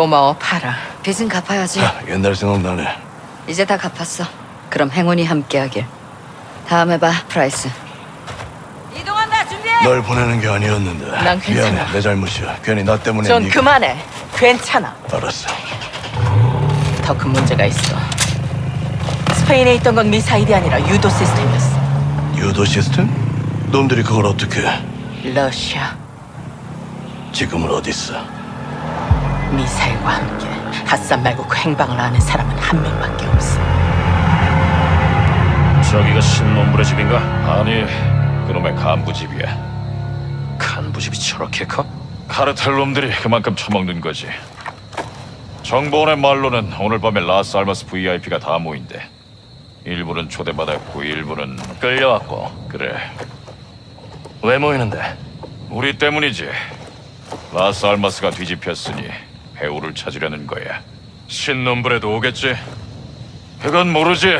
고마워, 파라. 빚은 갚아야지. 아, 옛날 생각나네. 이제 다 갚았어. 그럼 행운이 함께하길. 다음에 봐, 프라이스. 이동한다, 준비해. 널 보내는 게 아니었는데. 난 괜찮아. 미안해, 내 잘못이야. 괜히 나 때문에. 전 네가- 그만해. 괜찮아. 알았어. 더 큰 문제가 있어. 스페인에 있던 건 미사일이 아니라 유도 시스템이었어. 유도 시스템? 놈들이 그걸 어떻게? 러시아 지금은 어디 있어? 미사일과 함께 핫산 말고 그 행방을 아는 사람은 한 명밖에 없어. 저기가 신놈불의 집인가? 아니, 그놈의 간부 집이야. 간부 집이 저렇게 커? 카르텔 놈들이 그만큼 처먹는 거지. 정보원의 말로는 오늘 밤에 라스 알마스 VIP가 다 모인대. 일부는 초대받았고 일부는 끌려왔고. 그래. 왜 모이는데? 우리 때문이지. 라스 알마스가 뒤집혔으니 배우를 찾으려는 거야. 신놈불에도 오겠지? 그건 모르지.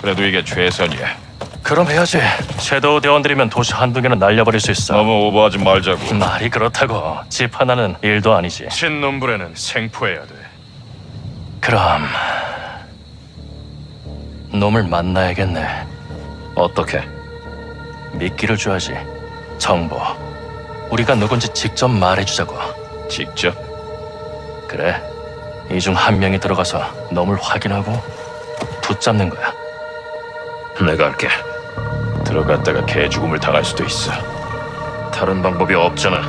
그래도 이게 최선이야. 그럼 해야지. 섀도우 대원들이면 도시 한두 개는 날려버릴 수 있어. 너무 오버하지 말자고. 말이 그렇다고. 집 하나는 일도 아니지. 신놈불에는 생포해야 돼. 그럼 놈을 만나야겠네. 어떻게? 미끼를 줘야지. 정보. 우리가 누군지 직접 말해주자고. 직접? 그래. 이 중 한 명이 들어가서 놈을 확인하고 붙잡는 거야. 내가 할게. 들어갔다가 개 죽음을 당할 수도 있어. 다른 방법이 없잖아.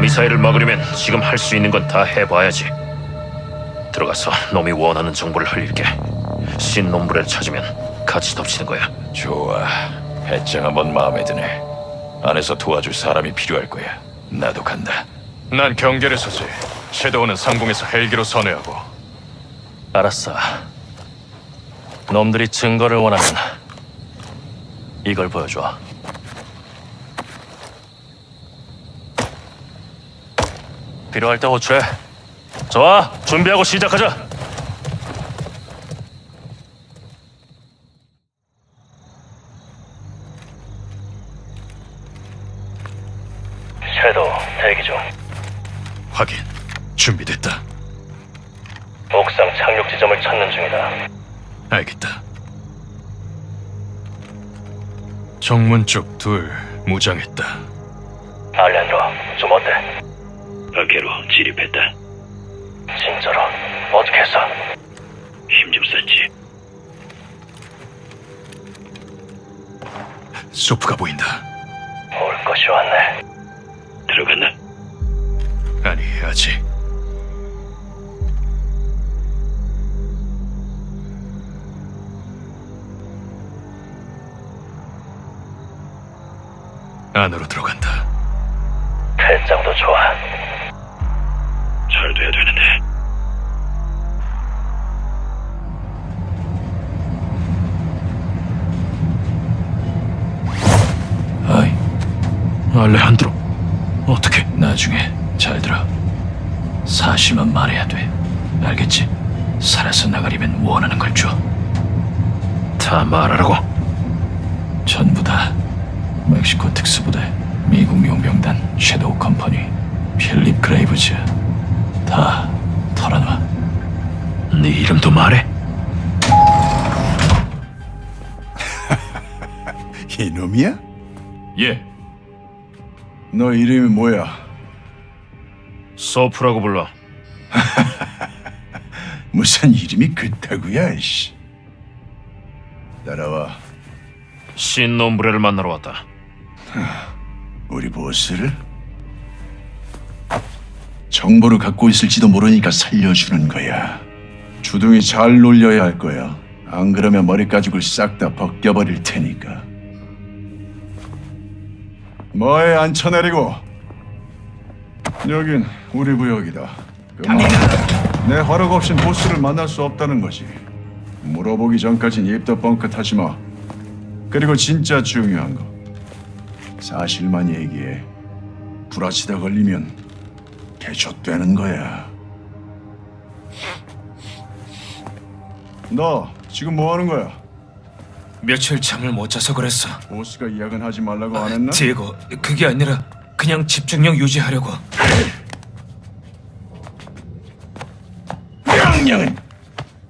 미사일을 막으려면 지금 할 수 있는 건 다 해봐야지. 들어가서 놈이 원하는 정보를 흘릴게. 신놈불을 찾으면 같이 덮치는 거야. 좋아. 배짱 한번 마음에 드네. 안에서 도와줄 사람이 필요할 거야. 나도 간다. 난 경계를 서지. 섀도우는 상공에서 헬기로 선회하고. 알았어. 놈들이 증거를 원하면 이걸 보여줘. 필요할 때 호출해. 좋아, 준비하고 시작하자. 정문 쪽 둘 무장했다. 알렌드로 좀 어때? 어깨로 진입했다. 진짜로 어떻게 했어? 힘 좀 썼지. 소프가 보인다. 올 것이 왔네. 들어갔나? 아니 아직. 안으로 들어간다. 배짱도 좋아. 잘 돼야 되는데. 아이, 알레한드로. 어떻게? 나중에 잘 들어. 사실만 말해야 돼. 알겠지? 살아서 나가려면 원하는 걸 줘. 다 말하라고. 전부 다. 멕시코 특수부대, 미국 용병단, 섀도우 컴퍼니, 필립 그레이브즈. 다 털어놔. 네 이름도 말해. 이놈이야? 예, 너 이름이 뭐야? 서프라고 불러. 무슨 이름이 그따구야, 씨. 따라와. 신놈브레를 만나러 왔다. 우리 보스를? 정보를 갖고 있을지도 모르니까 살려주는 거야. 주둥이 잘 놀려야 할 거야. 안 그러면 머리 가죽을 싹 다 벗겨버릴 테니까. 뭐에 앉혀내리고? 여긴 우리 구역이다. 그만. 내 허락 없인 보스를 만날 수 없다는 거지. 물어보기 전까진 입도 뻥끗하지 마. 그리고 진짜 중요한 거. 사실만 얘기해. 불화치다 걸리면 개젖되는 거야. 너 지금 뭐 하는 거야? 며칠 잠을 못 자서 그랬어. 보스가 야근하지 말라고 안 했나? 디에고, 그게 아니라 그냥 집중력 유지하려고. 명령은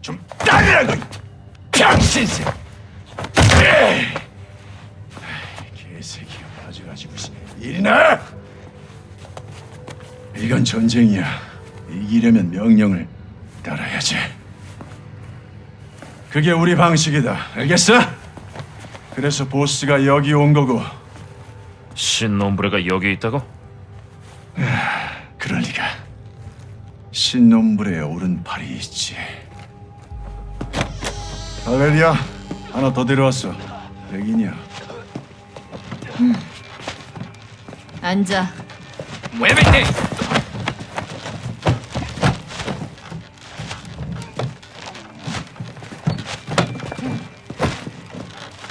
좀 따르라고. 이 병신새. 일이나. 이건 전쟁이야. 이기려면 명령을 따라야지. 그게 우리 방식이다. 알겠어? 그래서 보스가 여기 온 거고. 신놈브레가 여기 있다고? 그럴 리가. 신놈불에 오른팔이 있지. 바벨리야, 하나 더 데려왔어. 백인이야. 앉아. 왜 맨데?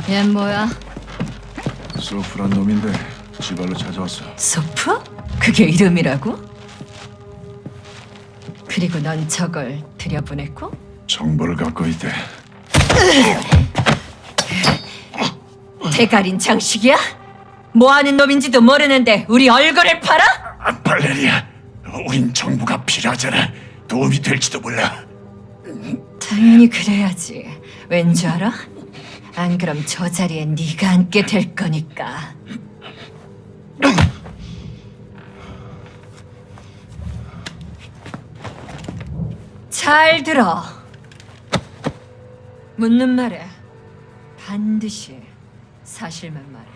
얘 뭐야? 소프란 놈인데 지발로 찾아왔어. 소프? 그게 이름이라고? 그리고 넌 저걸 들여보냈고? 정보를 갖고 있대. 대가린 장식이야? 뭐 하는 놈인지도 모르는데 우리 얼굴을 팔아? 아, 발레리아, 우린 정보가 필요하잖아. 도움이 될지도 몰라. 당연히 그래야지. 왠 줄 알아? 안 그럼 저 자리에 네가 앉게 될 거니까. 잘 들어. 묻는 말에 반드시 사실만 말해.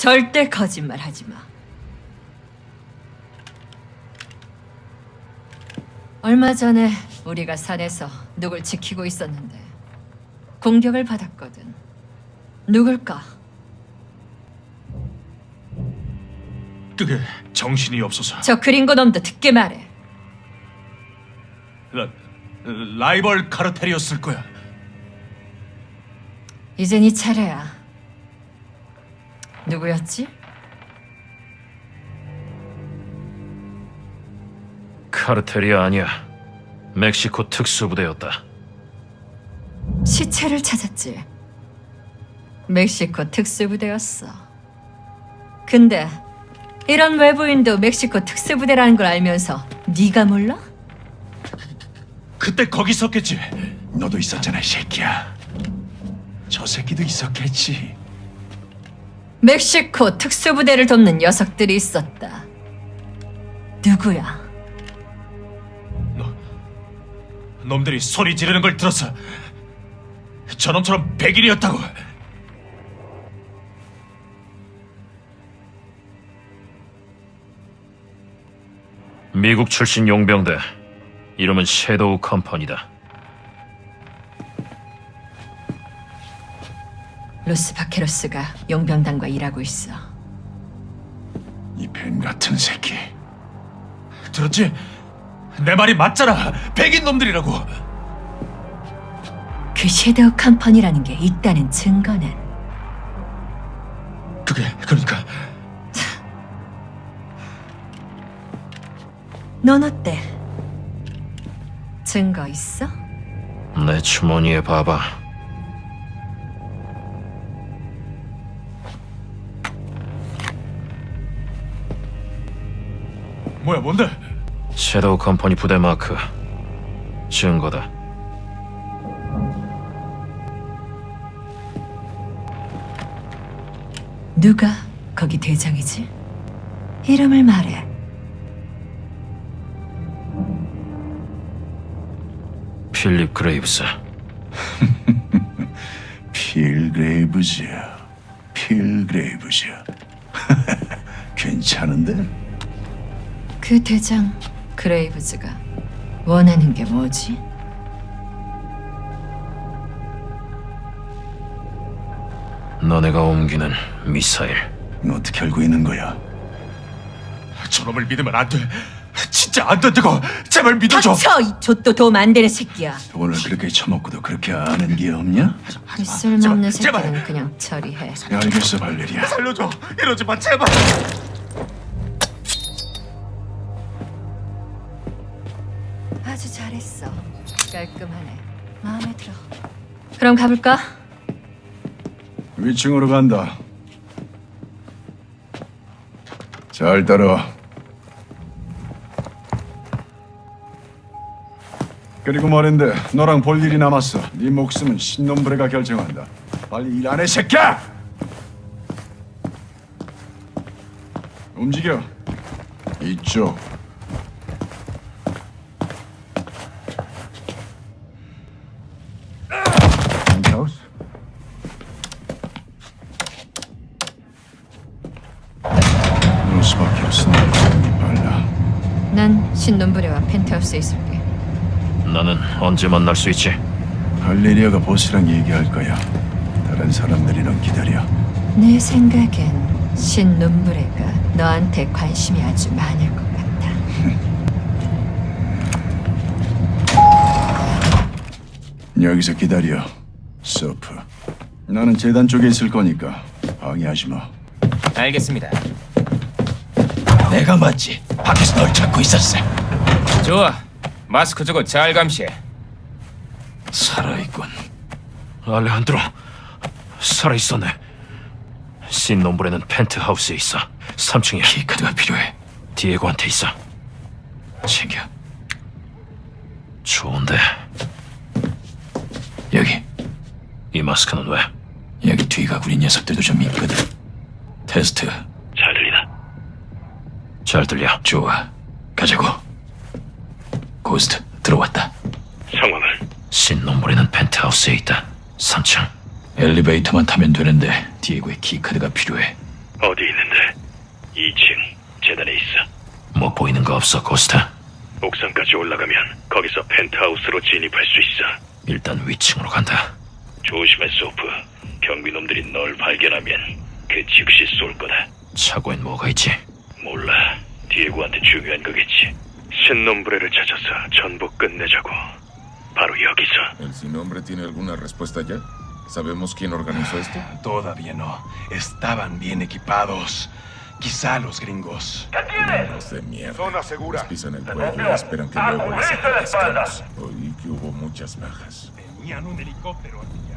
절대 거짓말 하지 마. 얼마 전에 우리가 산에서 누굴 지키고 있었는데 공격을 받았거든. 누굴까? 그게 정신이 없어서 저 그린고 놈도 듣게 말해. 라, 라이벌 카르텔이었을 거야. 이제 네 차례야. 누구였지? 카르텔이 아니야. 멕시코 특수부대였다. 시체를 찾았지. 멕시코 특수부대였어. 근데 이런 외부인도 멕시코 특수부대라는 걸 알면서 네가 몰라? 그때 거기 있었겠지. 너도 있었잖아, 이 새끼야. 저 새끼도 있었겠지. 멕시코 특수부대를 돕는 녀석들이 있었다. 누구야? 놈들이 소리 지르는 걸 들었어. 저놈처럼 백일이었다고. 미국 출신 용병대. 이름은 섀도우 컴퍼니다. 로스 바케로스가 용병단과 일하고 있어. 이 뱀 같은 새끼. 들었지? 내 말이 맞잖아. 백인 놈들이라고. 그 섀도우 컴퍼니라는 게 있다는 증거는 그게 그러니까 넌 어때? 증거 있어? 내 주머니에 봐봐. 뭐야 뭔데? 섀도우 컴퍼니 부대 마크. 증거다. 누가 거기 대장이지? 이름을 말해. 필립 그레이브스. 필그레이브즈. 필그레이브즈. 괜찮은데? 그 대장 그레이브즈가 원하는 게 뭐지? 너네가 옮기는 미사일. 어떻게 알고 있는 거야? 저놈을 믿으면 안 돼. 진짜 안 된다고. 제발 믿어줘. 닥쳐! 이 좆도 도움 안 되는 새끼야. 돈을 그렇게 처먹고도 그렇게 아는 게 없냐? 이 쓸모없는 제발, 새끼는 제발. 그냥 처리해. 야, 알겠어, 발레리아. 살려줘. 이러지 마 제발. 잘했어. 깔끔하네. 마음에 들어. 그럼 가볼까? 위층으로 간다. 잘 따라와. 그리고 말인데 너랑 볼 일이 남았어. 네 목숨은 신놈브레가 결정한다. 빨리 일 안 해, 새끼야! 움직여. 이쪽. 펜트하우스? 너 수밖에 없으니 빨라. 난 신놈부레와 펜트하우스에 있을게. 나는 언제 만날 수 있지? 할레리아가 보스랑 얘기할 거야. 다른 사람들이랑 기다려. 내 생각엔 신놈부레가 너한테 관심이 아주 많을 것 같아. 여기서 기다려. 서프. 나는 재단 쪽에 있을 거니까 방해하지 마. 알겠습니다. 내가 맞지. 밖에서 널 찾고 있었어. 좋아. 마스크 저거 잘 감시해. 살아있군. 알레한드로 살아있었네. 신nom브레는 펜트하우스에 있어. 3층에 키카드가 필요해. 디에고한테 있어. 챙겨. 좋은데 여기. 이 마스크는 왜? 여기 뒤가 구린 녀석들도 좀 있거든. 테스트. 잘 들리나? 잘 들려. 좋아. 가자고. 고스트 들어왔다. 상황을. 신nom브레는 펜트하우스에 있다. 3층. 엘리베이터만 타면 되는데 디에고의 키카드가 필요해. 어디 있는데? 2층 재단에 있어. 뭐 보이는 거 없어, 고스트? 옥상까지 올라가면 거기서 펜트하우스로 진입할 수 있어. 일단 위층으로 간다. 조심해, 소프. 경비놈들이 널 발견하면 그 즉시 쏠 거다. 차고엔 뭐가 있지? 몰라. 디에고한테 중요한 거겠지. 신놈브레를 찾아서 전부 끝내자고. 바로 여기서. ¿El sin nombre tiene alguna respuesta ya? ¿Sabemos quién organizó esto? Todavía no. Estaban bien equipados. Quizá los gringos. Los de mierda. Zona segura. Les pisan el cuello y esperan que luego les desaparezcamos. Oí que hubo muchas bajas. Tenían un helicóptero aquí ya.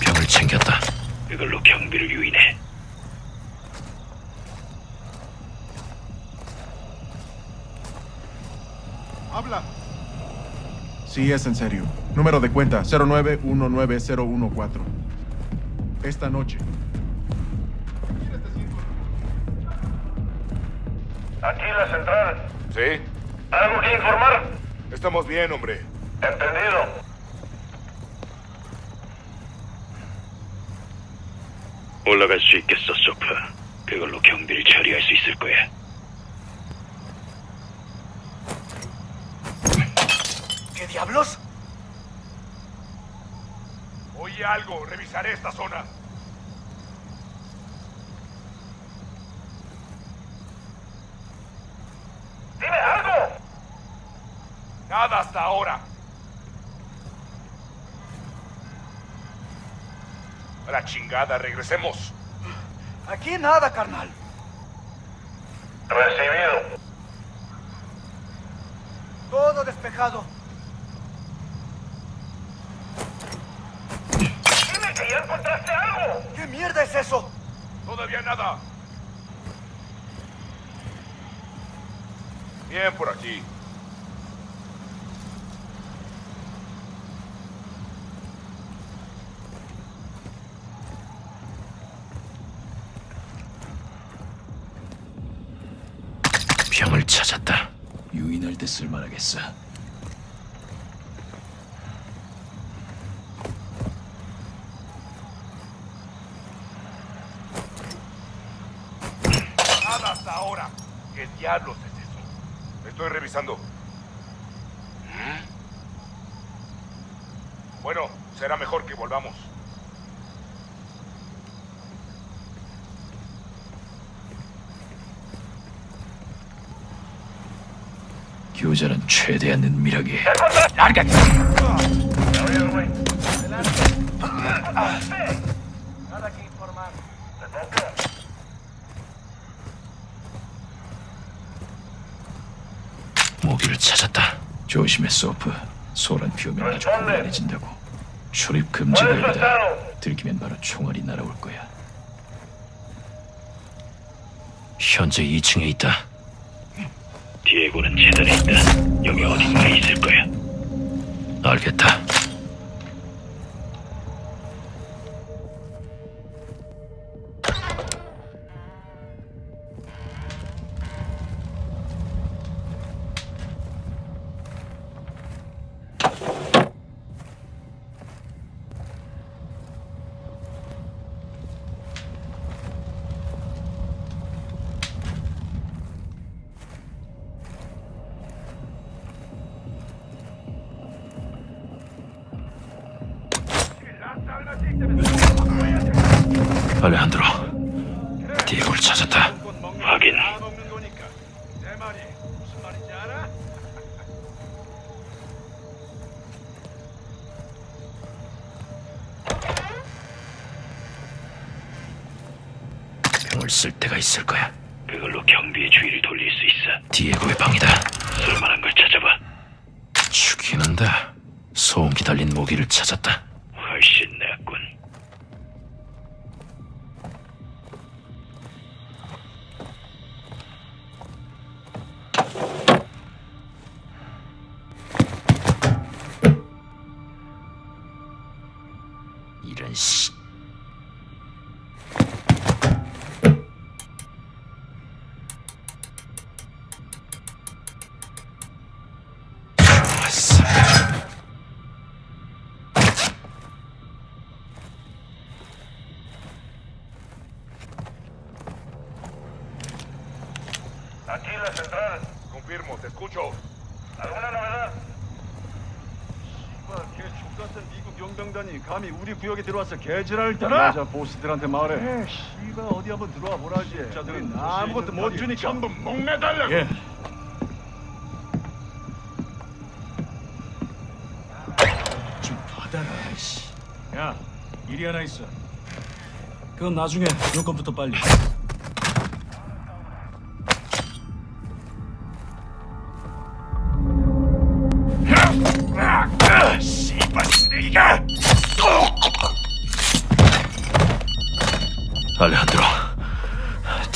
병을 챙겼다. 이걸로 경비를 유인해. Sí, es en serio. Número de cuenta 0919014. Esta noche. Aquí la central. ¿Sí? ¿Algo que informar? Estamos bien, hombre. Entendido. 올라갈 수 있겠어, 소프. 그걸로 경비를 처리할 수 있을 거야. ¿Qué diablos? Oí algo. Revisaré esta zona. ¡Dime algo! Nada hasta ahora. La chingada, regresemos. Aquí nada, carnal. Recibido. Todo despejado. ¡Dime que ya encontraste algo! ¿Qué mierda es eso? Todavía nada. Bien por aquí. 병을 찾았다. 유인할 때 쓸만하겠어. Nada hasta ahora. ¿Qué diablos es eso? Estoy revisando. Bueno, será mejor que volvamos. 교자는 최대한 은밀하게. 모기를 찾았다. 조심해, 소프. 소란 피우면 아주 곤란해진다고. 출입 금지 구역이다. 들키면 바로 총알이 날아올 거야. 현재 2층에 있다. 디에고는 재단에 있다. 여기 어딘가에 있을 거야. 알겠다. 알레한드로, 디에고를 찾았다. 확인. 병을 쓸 때가 있을 거야. 그걸로 경비의 주의를 돌릴 수 있어. 디에고의 방이다. 쓸만한 걸 찾아봐. 죽이는다. 소음기 달린 모기를 찾았다. 훨씬 낫 ¿Alguna novedad? 걔 X같은 미국 용병단이 감히 우리 구역에 들어와서 개지랄 떠나? 자 보스들한테 말해 에 씨발 어디 한번 들어와 보라지 자들은 아무것도 못 주니까 전부 목매달라고. 예. 좀 받아라, 씨. 야, 일이 하나 있어. 그건 나중에 요건부터 빨리.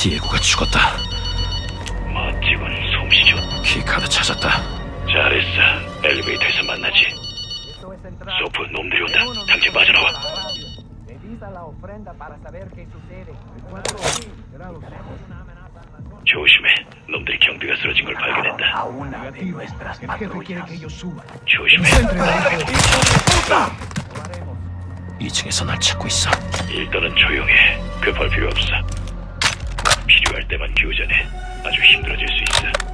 디에고가 죽었다. 멋지군, 솜씨좋. 키카드 찾았다. 잘했어. 엘리베이터에서 만나지. 소프, 놈들이 온다. 당장 빠져나와. 조심해. 놈들이 경비가 쓰러진 걸 발견했다. 조심해. 2층에서 날 찾고 있어. 일단은 조용해. 급할 필요 없어. 필요할 때만 교전해. 아주 힘들어질 수 있어.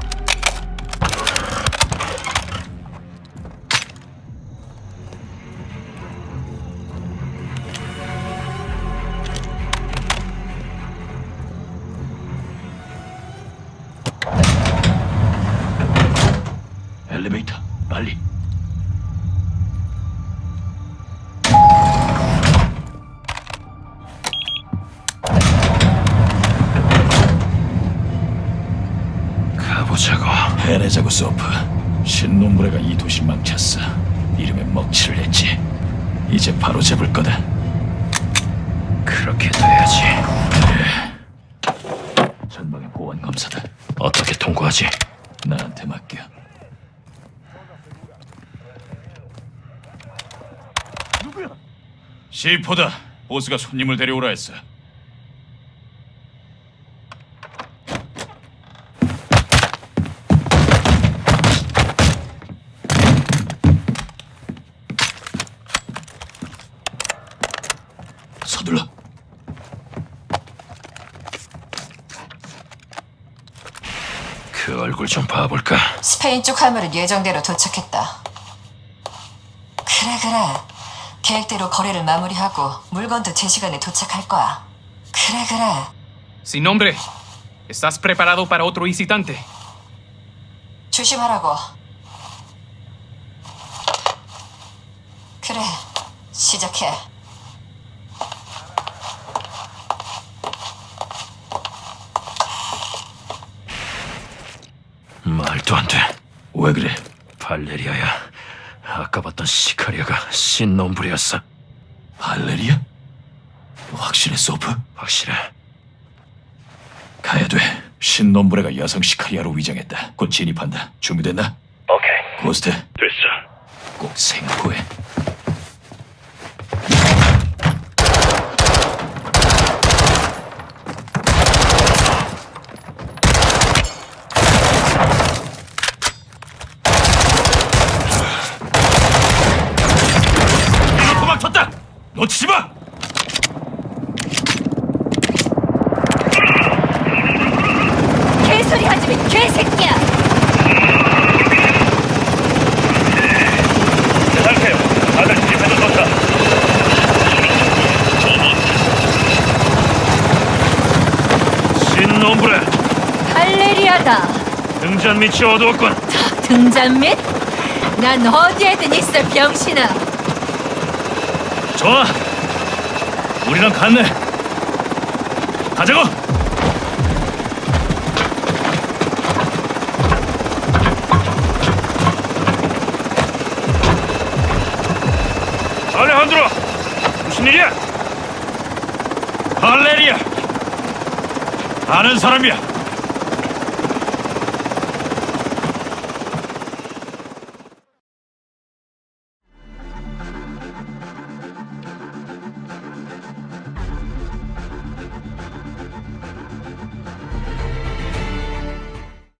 시포다. 보스가 손님을 데려오라 했어. 서둘러. 그 얼굴 좀 봐볼까? 스페인 쪽 화물은 예정대로 도착했다. 계획대로 거래를 마무리하고 물건도 제 시간에 도착할 거야. 그래 그래. Sin nombre. ¿Estás preparado para otro visitante? 조심하라고. 그래. 시작해. 말도 안 돼. 왜 그래? 발레리아야. 아까 봤던 시카리아가 신놈부리였어. 발레리아? 확실해, 소프? 확실해. 가야 돼. 신놈브레가 여성 시카리아로 위장했다. 곧 진입한다. 준비됐나? 오케이. 고스트, 됐어. 꼭 생각해. 도망쳤다. 놓치지 마. 개소리 하지 마, 개새끼야! 상태요. 다들 집에도 좋다. 신놈브레 할레리아다. 밑이 어두웠군. 등잔 밑? 난 어디에든 있어, 병신아. 좋아. 우리랑 같네. 가자고. 알레한드로 무슨 일이야? 발레리아 아는 사람이야